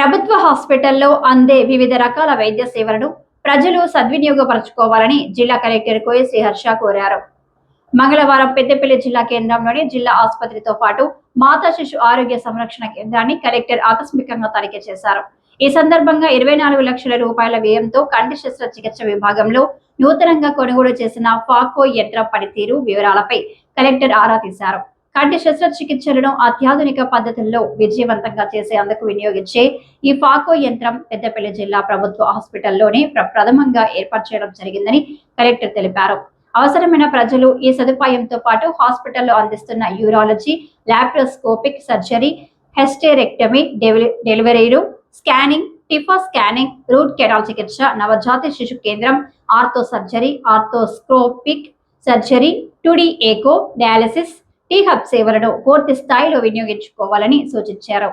ప్రభుత్వ హాస్పిటల్లో అందే వివిధ రకాల వైద్య సేవలను ప్రజలు సద్వినియోగపరచుకోవాలని జిల్లా కలెక్టర్ కోయసి హర్ష కోరారు. మంగళవారం పెద్దపల్లి జిల్లా కేంద్రంలోని జిల్లా ఆసుపత్రితో పాటు మాతా శిశు ఆరోగ్య సంరక్షణ కేంద్రాన్ని కలెక్టర్ ఆకస్మికంగా తనిఖీ చేశారు. ఈ సందర్భంగా ఇరవై నాలుగు లక్షల రూపాయల వ్యయంతో కంటి శస్త్రచికిత్స విభాగంలో నూతనంగా కొనుగోలు చేసిన ఫాకో యంత్ర పనితీరు వివరాలపై కలెక్టర్ ఆరా తీశారు. కంటి శస్త్రచికిత్సలను అత్యాధునిక పద్ధతుల్లో విజయవంతంగా చేసేందుకు వినియోగించే ఈ ఫాకో యంత్రం పెద్దపల్లి జిల్లా ప్రభుత్వ హాస్పిటల్లోనే ప్ర- ప్రథమంగా ఏర్పాటు చేయడం జరిగిందని కలెక్టర్ తెలిపారు. అవసరమైన ప్రజలు ఈ సదుపాయంతో పాటు హాస్పిటల్లో అందిస్తున్న urology laparoscopic surgery hysterectomy deli- డెలివరీలు scanning TIFFA scanning root canal చికిత్స నవజాత శిశు కేంద్రం ortho surgery arthroscopic surgery two D echo dialysis T hub సేవలను పూర్తి స్థాయిలో వినియోగించుకోవాలని సూచించారు.